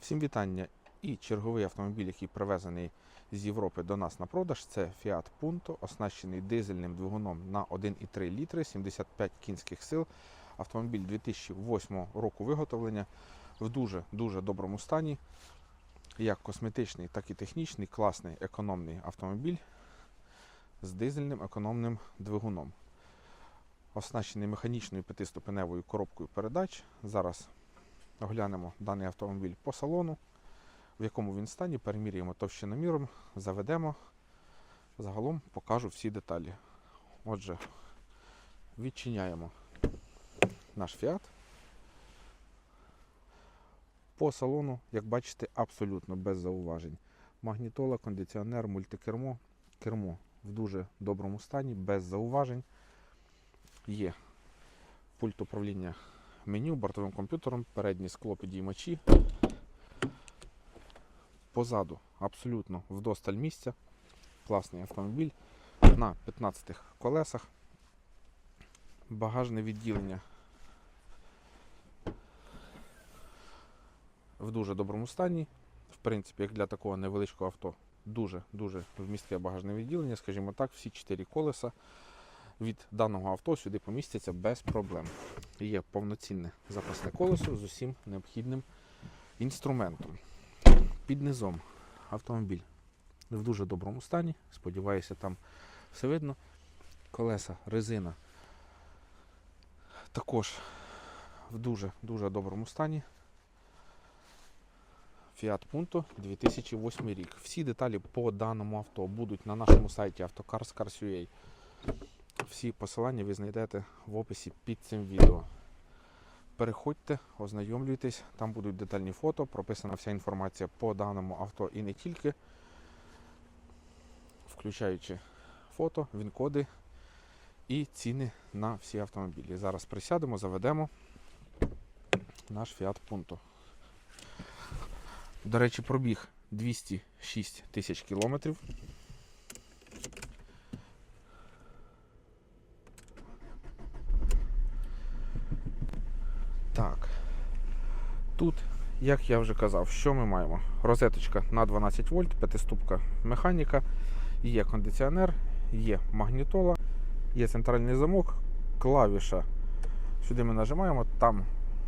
Всім вітання. І черговий автомобіль, який привезений з Європи до нас на продаж, це Fiat Punto, оснащений дизельним двигуном на 1,3 літри, 75 кінських сил. Автомобіль 2008 року виготовлення в дуже-дуже доброму стані. Як косметичний, так і технічний, класний економний автомобіль з дизельним економним двигуном. Оснащений механічною п'ятиступеневою коробкою передач. Зараз оглянемо даний автомобіль по салону, в якому він стані, переміряємо товщиноміром, заведемо. Загалом покажу всі деталі. Отже, відчиняємо наш фіат. По салону, як бачите, абсолютно без зауважень. Магнітола, кондиціонер, мультикермо. Кермо в дуже доброму стані, без зауважень. Є пульт управління меню, бортовим комп'ютером, передні склопідіймачі. Позаду абсолютно вдосталь місця. Класний автомобіль на 15 колесах. Багажне відділення в дуже доброму стані. В принципі, як для такого невеличкого авто, дуже-дуже вмістке багажне відділення. Скажімо так, всі 4 колеса від даного авто сюди помістяться без проблем. Є повноцінне запасне колесо з усім необхідним інструментом. Під низом автомобіль в дуже доброму стані. Сподіваюся, там все видно. Колеса, резина також в дуже-дуже доброму стані. Fiat Punto 2008 рік. Всі деталі по даному авто будуть на нашому сайті автокарс.ua. Всі посилання ви знайдете в описі під цим відео. Переходьте, ознайомлюйтесь, там будуть детальні фото, прописана вся інформація по даному авто і не тільки, включаючи фото, він-коди і ціни на всі автомобілі. Зараз присядемо, заведемо наш Fiat Punto. До речі, пробіг 206 тисяч кілометрів. Так. Тут, як я вже казав, що ми маємо? Розеточка на 12 вольт, п'ятиступка механіка, є кондиціонер, є магнітола, є центральний замок, клавіша. Сюди ми нажимаємо, там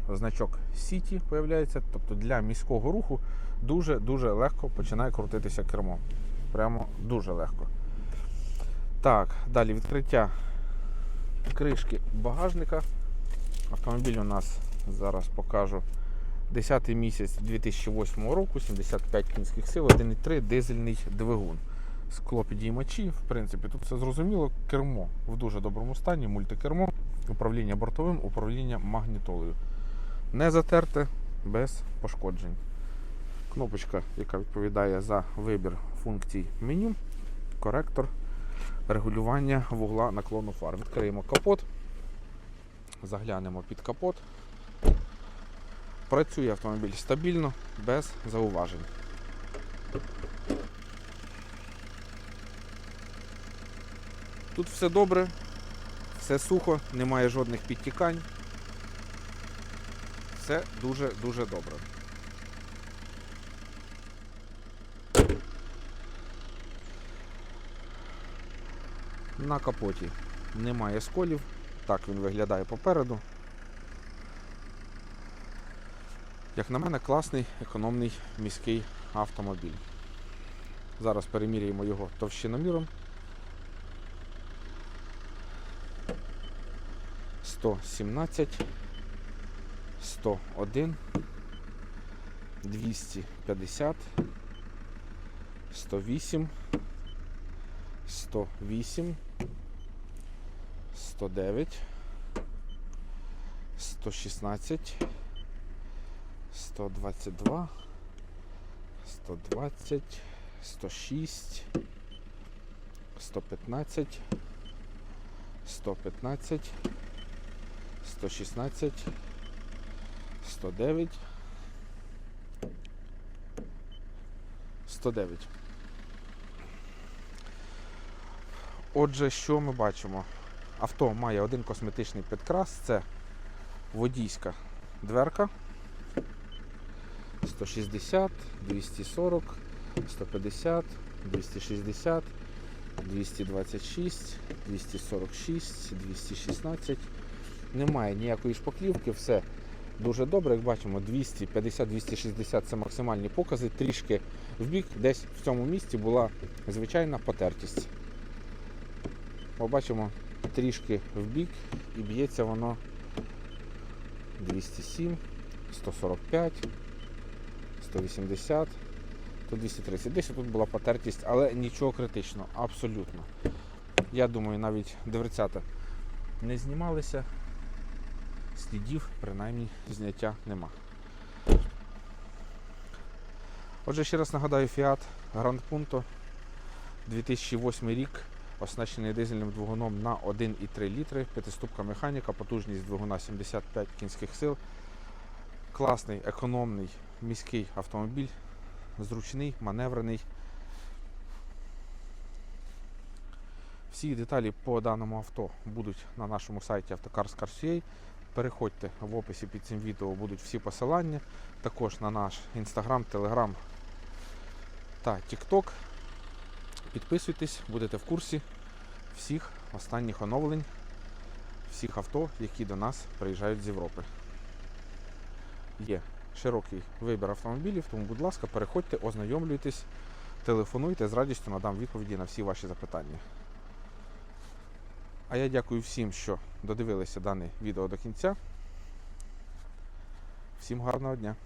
значок City появляється, тобто для міського руху дуже-дуже легко починає крутитися кермо. Прямо дуже легко. Так, далі відкриття кришки багажника. Автомобіль у нас зараз покажу 10 місяць 2008 року, 75 кінських сил, 1,3 дизельний двигун. Склопідіймачі, в принципі, тут все зрозуміло. Кермо в дуже доброму стані, мультикермо, управління бортовим, управління магнітолою. Не затерте без пошкоджень. Кнопочка, яка відповідає за вибір функцій меню, коректор, регулювання вугла наклону фар. Відкриємо капот, заглянемо під капот. Працює автомобіль стабільно, без зауважень. Тут все добре, все сухо, немає жодних підтікань. Все дуже-дуже добре. На капоті немає сколів. Так він виглядає попереду. Як на мене, класний економний міський автомобіль. Зараз переміряємо його товщиноміром. 117, 101, 250, 108, 108, 109, 116, 122, 120, 106, 115, 115, 116, 109, 109. Отже, що ми бачимо? Авто має один косметичний підкрас, це водійська дверка. 160, 240, 150, 260, 226, 246, 216. Немає ніякої шпаклівки, все дуже добре. Як бачимо, 250-260 це максимальні покази. Трішки в бік, десь в цьому місці була звичайна потертість. Побачимо трішки в бік і б'ється воно 207, 145, 180, тут 230. Десь тут була потертість, але нічого критичного, абсолютно. Я думаю, навіть дверцята не знімалися, слідів, принаймні, зняття нема. Отже, ще раз нагадаю, Fiat Grand Punto 2008 рік, оснащений дизельним двигуном на 1,3 літри, п'ятиступка механіка, потужність двигуна 75 кінських сил. Класний, економний міський автомобіль, зручний, маневрений. Всі деталі по даному авто будуть на нашому сайті Автокарс.car.ua. Переходьте в описі під цим відео, будуть всі посилання. Також на наш інстаграм, телеграм та тікток. Підписуйтесь, будете в курсі всіх останніх оновлень, всіх авто, які до нас приїжджають з Європи. Є широкий вибір автомобілів, тому, будь ласка, переходьте, ознайомлюйтесь, телефонуйте, з радістю надам відповіді на всі ваші запитання. А я дякую всім, що додивилися дане відео до кінця. Всім гарного дня!